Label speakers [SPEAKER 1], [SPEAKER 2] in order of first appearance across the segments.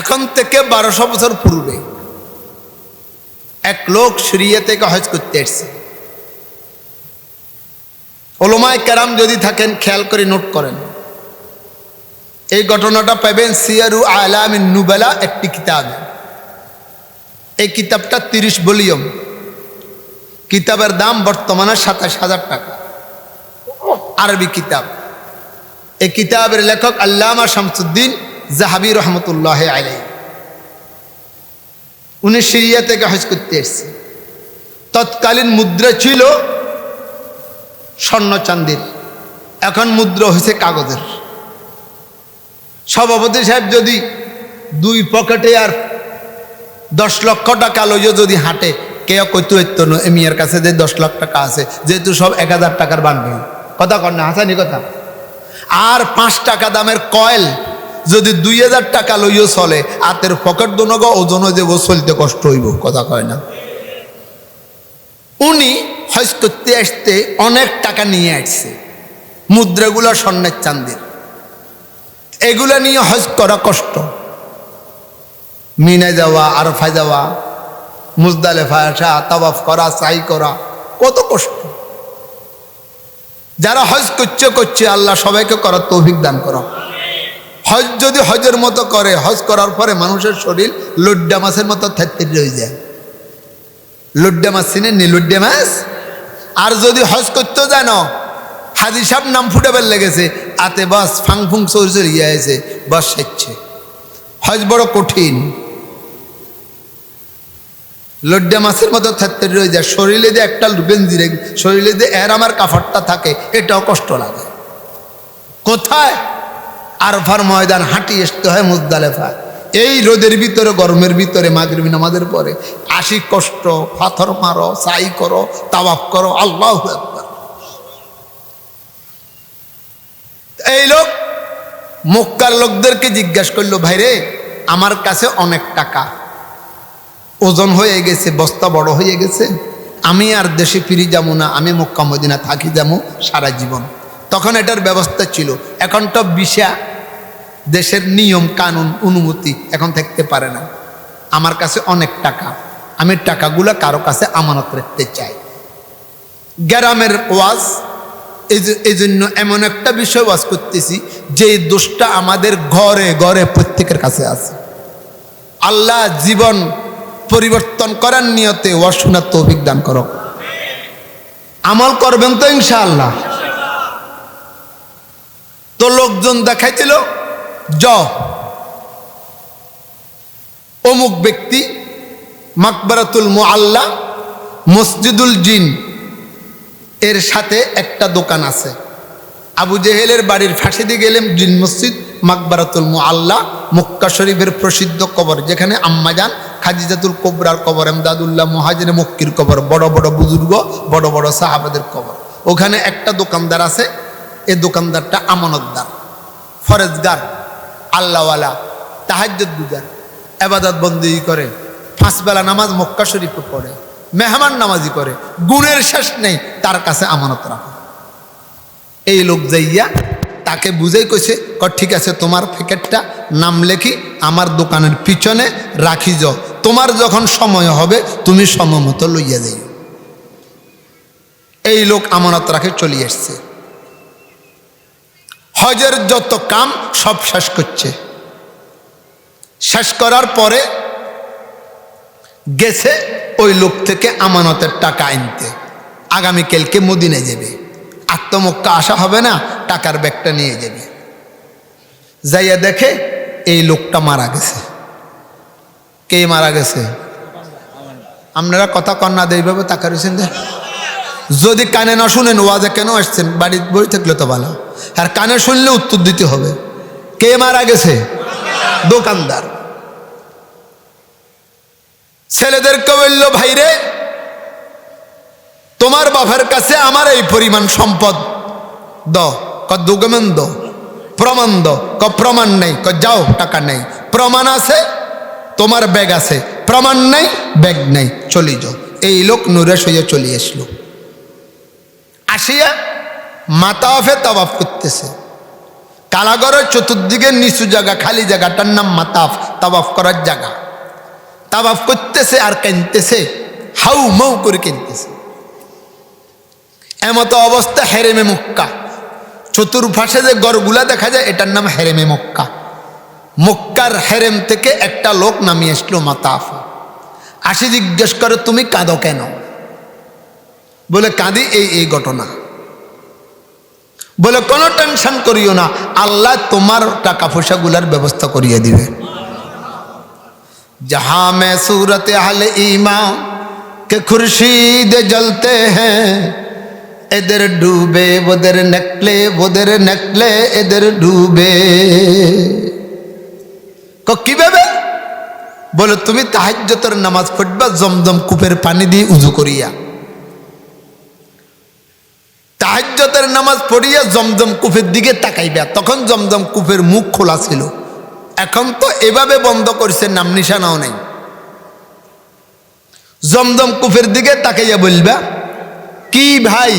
[SPEAKER 1] এখন থেকে বারোশো বছর পূর্বে এক লোক সিরিয়া থেকে হজ করতে এসছে। ওলোমায় ক্যারাম যদি থাকেন, খেয়াল করে নোট করেন। এই ঘটনাটা পাবেন সিয়ারু আলাম নুবেলা, একটি কিতাব। এই কিতাবটা তিরিশ ভলিউম। কিতাবের দাম বর্তমানে সাতাশ হাজার টাকা। আরবি কিতাব। এই কিতাবের লেখক আল্লামা শামসুদ্দিন জাহাবি রহমতুল্লাহ আলাই উনি সিরিয়া থেকে হজ করতে এসছে। তৎকালীন মুদ্রা ছিল স্বর্ণ চান্দির এখন মুদ্রা হয়েছে কাগজের। সভাপতি সাহেব যদি দুই পকেটে আর দশ লক্ষ টাকা লইও যদি হাঁটে, কেউ কইতে হইতো না এমিয়ার কাছে যে দশ লাখ টাকা আছে, যেহেতু সব এক হাজার টাকার বানবে কথা কর না, হাসানি কথা। আর পাঁচ টাকা দামের কয়েল যদি দুই হাজার টাকা লইও চলে, হাতের পকেট দোনগ ওজন যে ও চলতে কষ্ট হইব, কথা কয় না। উনি হজ করতে আসতে অনেক টাকা নিয়ে আসছে, মুদ্রাগুলো স্বর্ণের চান্দির এগুলো নিয়ে হজ করা কষ্ট। মিনে যাওয়া আরফায় যাওয়া, মুজদালেফা আসা তাবাফ করা, সাই করা, কত কষ্ট। যারা হজ করছে করছে, আল্লাহ সবাইকে করার তৌফিক দান করো। হজ যদি হজের মতো করে, হজ করার পরে মানুষের শরীর লুড্ডা মাছের মতো থাকতে রয়ে যায়। লুড্ডা মাছ চিনেন নি লুড্ডা মাছ? আর যদি হজ করতেও জানো, হাজি সাহেব নাম ফুটাবার লেগেছে আতে বাস ফাং ফুং চৌর ইয়ে আছে বাস সেচ্ছে হজ বড় কঠিন। লড্ডা মাছের মতো থাকতে রয়ে যায়, শরীরে যে একটা গেঞ্জি শরীরে যে এর আমার কাফড়টা থাকে, এটাও কষ্ট লাগে। কোথায়? আরফার ময়দান হাঁটি আসতে হয় মুজদালেফা। এই রোদের ভিতরে, গরমের ভিতরে, মাগরিবি নামাজের পরে আশি কষ্ট, পাথর মারো, সাই করো, তাওয়াফ করো, আল্লাহ। এই লোক মক্কার লোকদেরকে জিজ্ঞাসা করল, ভাইরে, আমার কাছে অনেক টাকা। ওজন হয়ে গেছে, বস্তা বড় হয়ে গেছে। আমি আর দেশে ফিরে যাব না, আমি মক্কা মদিনা থাকি যাব সারা জীবন। তখন এটার ব্যবস্থা ছিল। এখন তো বিশা দেশের নিয়ম, কানুন, অনুমতি এখন থাকতে পারে না। আমার কাছে অনেক টাকা। আমি টাকাগুলো কারও কাছে আমানত রাখতে চাই। গ্রামের ওয়াজ, এই জন্য এমন একটা বিষয় ওয়াজ করতেছি যে দোষটা আমাদের ঘরে ঘরে প্রত্যেকের কাছে আছে। আল্লাহ জীবন পরিবর্তন করার নিয়তে ওয়াসুনার তৌফিক দান করো। আমল করবেন তো ইনশাআল্লাহ। তো লোকজন দেখাইছিল জ। অমুক ব্যক্তি মাকবারাতুল মুআল্লা, মসজিদুল জিন, এর সাথে একটা দোকান আছে। আবু জেহেলের বাড়ির ফাঁসি দিয়ে গেলেন জিন মসজিদ, মাকবারাতুল মুআল্লা, মক্কা শরীফের প্রসিদ্ধ কবর, যেখানে আম্মাজান খাজিজাতুল কোবরার কবর এমদাদুল্লাহ মহাজির মক্কির কবর, বড় বড় বুজুর্গ, বড় বড় সাহাবাদের কবর। ওখানে একটা দোকানদার আছে, এ দোকানদারটা আমানতদার, ফরেজগার। আল্লাহওয়ালা তাহাজ্জুদ গুজার এবাদত বন্দি করে, ফাঁসবেলা নামাজ মক্কা শরীফে পড়ে, মেহমান নামাজি করে, গুণের শেষ নেই, তার কাছে আমানত রাখো। এই লোক যাইয়া তাকে বুঝেই কইছে ক ঠিক আছে, তোমার প্যাকেটটা নাম লেখি, আমার দোকানের পিছনে রাখি যাও। তোমার যখন সময় হবে, তুমি সময় মতো লইয়া যাই এই লোক আমানত রাখে চলে এসছে হজের যত কাম সব শেষ করছে। শেষ করার পরে গেছে ওই লোক থেকে আমানতের টাকা আনতে। আগামীকালকে মদিনে যাবে। আত্মমক্কা আসা হবে না, টাকার ব্যাগটা নিয়ে যাবে। যাইয়া দেখে এই লোকটা মারা গেছে। কে মারা গেছে? আপনারা কথা কন্যা রয়েছেন যে। যদি কানে না শুনেন, ওয়াজে কেন আসছেন? বাড়ির বই থাকলে তো ভালো। আর কানে শুনলে উত্তর দিতে হবে। কে মারা গেছে? দোকানদার। ছেলেদেরকে বলল, ভাইরে, তোমার বাবার কাছে আমার এই পরিমাণ সম্পদ দ ক দুগমেন দ প্রমাণ দ ক প্রমাণ নেই। ক যাও, টাকা নেই। প্রমাণ আছে, তোমার ব্যাগ আছে। প্রমাণ নেই, ব্যাগ নেই। চলি যাও। এই লোক নুরেশ হইয়া চলে আসলো। আসিয়া মাতাফে তাবাফ করতেছে। কালাগরের চতুর্দিকে নিচু জায়গা, খালি জায়গাটার নাম মাতাফ তাবাফ করার জায়গা। তাবাফ করতেছে আর কেনতেছে, হাউ মাউ করে কিনতেছে। এমতো অবস্থা হেরেমে মুক্কা। চতুর্পাশে যে গড়গুলা দেখা যায়, এটার নাম হেরেমে মক্কা। মক্কার হেরেম থেকে একটা লোক নামিয়ে আসলো মাতাফ। আসি জিজ্ঞেস করে, তুমি কাঁদো কেন? বলে, কাঁদি এই এই ঘটনা। বলে কোনো টেনশন করিও না আল্লাহ তোমার টাকা পয়সাগুলার ব্যবস্থা করিয়ে দিবে जहां में सूरत हाल ईमान के खुर्शीद जलते हैं इधर डूबे उधर नकले उधर नकले इधर ডুবে কিভাবে বলে তুমি তাহাজ্জতের নামাজ পড়বা জমজম কূপের পানি দিয়ে উজু করিয়া তাহাজ্জতের নামাজ পড়িয়া জমজম কূপের দিকে তাকাইবা। তখন জমজম কূপের মুখ খোলা ছিল। এখন তো এভাবে বন্ধ করছে, নাম নিশানাও নেই। জমজম কুফের দিকে তাকাইয়া বলবা, কি ভাই,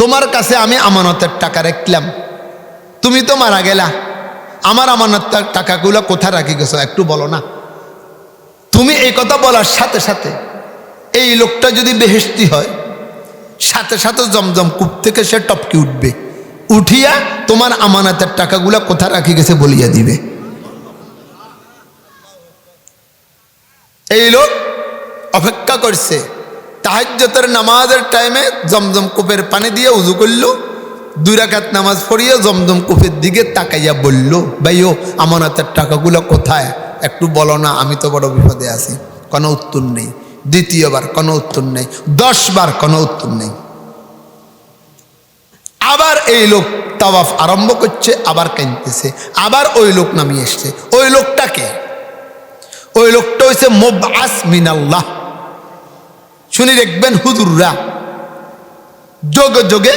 [SPEAKER 1] তোমার কাছে আমি আমানতের টাকা রাখলাম। তুমি তো মারা গেলা। আমার আমানতের টাকাগুলো কোথায় রাখি গেছো, একটু বলো না। তুমি এই কথা বলার সাথে সাথে এই লোকটা যদি বেহেস্তি হয় সাথে সাথে জমজম কূপ থেকে সে টপকে উঠবে। উঠিয়া তোমার আমানতের টাকাগুলা কোথায় রাখি গেছে বলিয়া দিবে। এই লোক অপেক্ষা করছে। তাহাজ্যতের নামাজের টাইমে জমজম কূপের পানি দিয়ে উজু করল। দুই রাকাত নামাজ পড়িয়ে জমজম কূপের দিকে তাকাইয়া বলল, ভাইও আমার হাতের টাকাগুলো কোথায়? একটু বলো না, আমি তো বড় বিপদে আছি। কোনো উত্তর নেই। দ্বিতীয়বার কোনো উত্তর নেই দশ বার কোনো উত্তর নেই। আবার এই লোক তাওয়াফ আরম্ভ করছে, আবার কাঁদতেছে আবার ওই লোক নামিয়ে এসছে। ওই লোকটাকে ওই লোকটা হয়েছে মোবাস মিনাল্লাহ। শুনি দেখবেন হুদুররা যোগে যোগে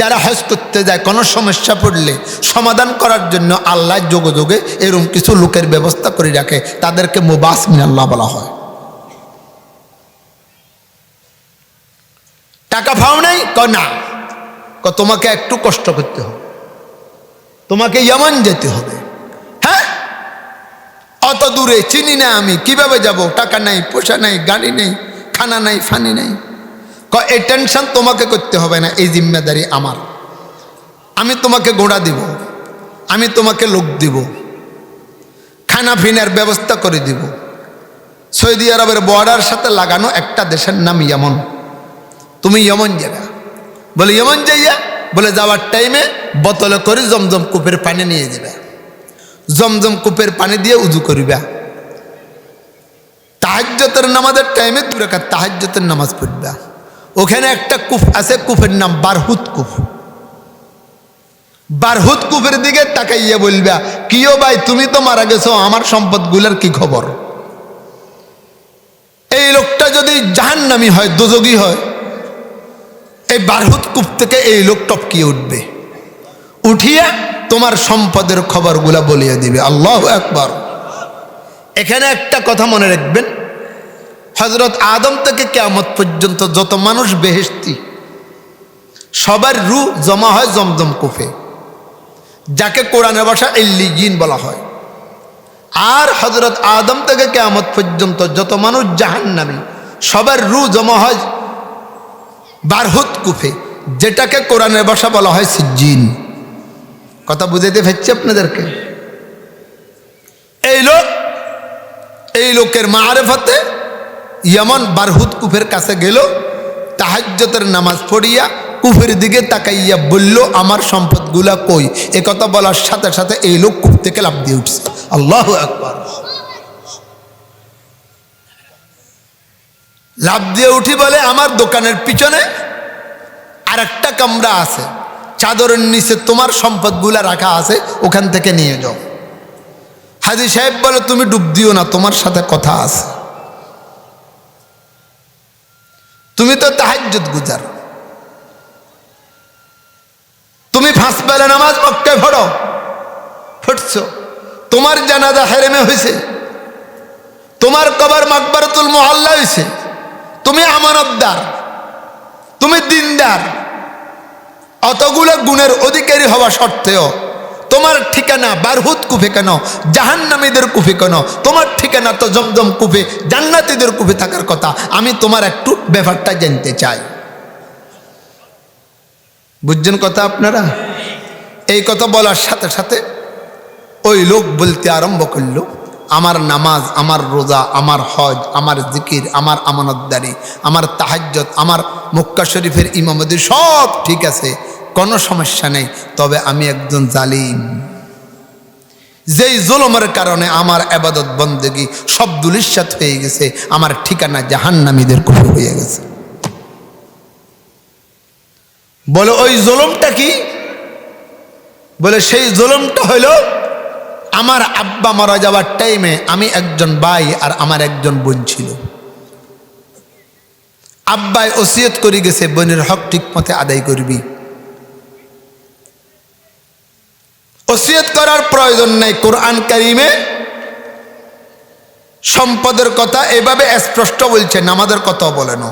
[SPEAKER 1] যারা হজ করতে যায়, কোনো সমস্যা পড়লে সমাধান করার জন্য আল্লাহ যোগে যোগে এরকম কিছু লোকের ব্যবস্থা করে রাখে, তাদেরকে মোবাস মিনাল্লাহ বলা হয়। টাকা পাও নাই? ক না। ক তোমাকে একটু কষ্ট করতে হবে। তোমাকে ইয়মন যেতে হবে। হ্যাঁ? অত দূরে চিনি না আমি। কীভাবে যাব? টাকা নাই, পয়সা নাই, গাড়ি নেই, খানা নাই, ফানি নাই। ক এই টেনশন তোমাকে করতে হবে না, এই জিম্মেদারি আমার। আমি তোমাকে গোড়া দিব। আমি তোমাকে লোক দিব। খানা ফিনার ব্যবস্থা করে দিব। সৌদি আরবের বর্ডার সাথে লাগানো একটা দেশের নাম ইয়মন। তুমি ইয়মন যাবে। বলে ইয়মন যাইয়া? বলে, যাওয়ার টাইমে বোতলে করে জমজম কূপের পানি নিয়ে যাবে। জমজম কূপের পানি দিয়ে উজু করিবা। তাহাজ্যতের নামাজের টাইমে দু রেখা তাহাজ্যতের নামাজ পড়বা। ওখানে একটা কুফ আছে কুফের নাম বারহুত কুফ বারহুত কুফের দিকে তাকাইয়া বলবা, কিও ভাই, তুমি তো মারা গেছো, আমার সম্পদগুলোর কি খবর? এই লোকটা যদি জাহান্নামি হয় দোজগী হয় এই বারহুত কূপ থেকে এই লোক টপকিয়ে উঠবে। উঠিয়া তোমার সম্পদের খবরগুলা বলিয়ে দিবে। আল্লাহ একবার এখানে একটা কথা মনে রাখবেন। হজরত আদম থেকে কেয়ামত পর্যন্ত যত মানুষ বেহেস্তি সবার রু জমা হয় জমজম কুফে যাকে কোরআনের ভাষা ইল্লিজিন বলা হয়। আর হজরত আদম থেকে কেয়ামত পর্যন্ত যত মানুষ জাহান্নামি, সবার রু জমা হয় বারহুত কুফে, যেটাকে কোরআনের ভাষা বলা হয় সিজ্জিন। কথা বুঝাইতে ফেলছি আপনাদেরকে? এই লোক, এই লোকের মারেফতে ইয়ামন বারহুদ কুফের কাছে গেল তাহাজ্যতের নামাজ পড়িয়া কুফের দিকে তাকাইয়া বলল, আমার সম্পদগুলা কই? এ কথা বলার সাথে সাথে এই লোক কুফ থেকে লাভ দিয়ে উঠছে। আল্লাহ একবার লাভ দিয়ে উঠি বলে আমার দোকানের পিছনে আর একটা কামরা আছে। চাদরের নিচে তোমার সম্পদগুলা রাখা আছে, ওখান থেকে নিয়ে যাও। হাজি সাহেব বলে, তুমি ডুব দিও না, তোমার সাথে কথা আছে। তুমি তো তাহাজ্জুদ গুজার। তুমি ফাঁস পেলে নামাজ মক্কে ফড়ো ফুটছ। তোমার জানাজা হেরেমে হয়েছে তোমার কবার মাকবারতুল মহল্লা হয়েছে তুমি আমানতদার তুমি দিনদার। অতগুলো গুণের অধিকারী হওয়া সত্ত্বেও তোমার ঠিকানা বারহুদ কুফে কেন, জাহান্নামীদের কুফে কেন, তোমার ঠিকানা তো জমজম কুফে, জান্নাতীদের কুফে থাকার কথা। আমি তোমার একটু ব্যাপারটা জানতে চাই। বুঝছেন কথা আপনারা? এই কথা বলার সাথে সাথে ওই লোক বলতে আরম্ভ করল। আমার নামাজ, আমার রোজা, আমার হজ, আমার জিকির, আমার আমানতদারি, আমার তাহাজ্জত আমার মক্কা শরীফের ইমামতি সব ঠিক আছে, কোনো সমস্যা নেই, তবে আমি একজন জালিম। যেই জুলমের কারণে আমার আবাদত বন্দেগি সব দুলিশ্বাত হয়ে গেছে, আমার ঠিকানা জাহান্নামীদের কুফে হয়ে গেছে। বলে, ওই জুলমটা কি? বলে, সেই জুলমটা হইল আমার আব্বা মারা যাওয়ার টাইমে আমি একজন ভাই আর আমার একজন বোন ছিল। আব্বাই ওসিয়ত করে গেছে, বোনের হক ঠিক মতে আদায় করবি। ওসিয়ত করার প্রয়োজন নেই, কোরআন কারিমে সম্পদের কথা এভাবে স্পষ্ট বলছে, নামাজের কথাও বলে না।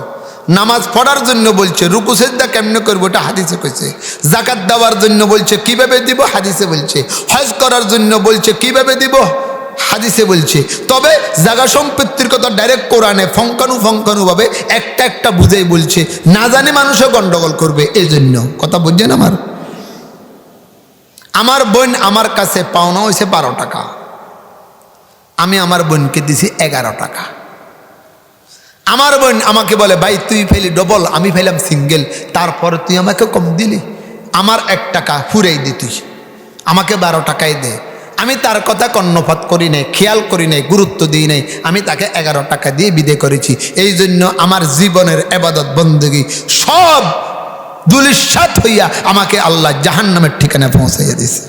[SPEAKER 1] নামাজ পড়ার জন্য বলছে, রুকু সেদ্ধা কেমনে করব? এটা হাদিসে কইছে। জাকাত দেওয়ার জন্য বলছে, কীভাবে দিব? হাদিসে বলছে। হজ করার জন্য বলছে, কীভাবে দিব? হাদিসে বলছে। তবে জাগা সম্পত্তির কথা ডাইরেক্ট কোরআনে ফঙ্কানু ফঙ্কানুভাবে একটা একটা বুঝেই বলছে। না জানে মানুষও গন্ডগোল করবে এই জন্য কথা বুঝছেন আমার? আমার বোন আমার কাছে পাওনা হয়েছে বারো টাকা। আমি আমার বোনকে দিছি এগারো টাকা। আমার বোন আমাকে বলে, ভাই, তুই ফেলি ডবল আমি ফেলাম সিঙ্গেল তারপর তুই আমাকে কম দিলি। আমার এক টাকা ফুরাই দি তুই, আমাকে বারো টাকাই দে। আমি তার কথা কর্ণপাত করি নাই, খেয়াল করি নাই, গুরুত্ব দিই নাই। আমি তাকে এগারো টাকা দিয়ে বিদে করেছি। এই জন্য আমার জীবনের এবাদত বন্দগি সব দুলিশ্বাত হইয়া আমাকে আল্লাহ জাহান্নামের ঠিকানা পৌঁছাইয়া দিছে।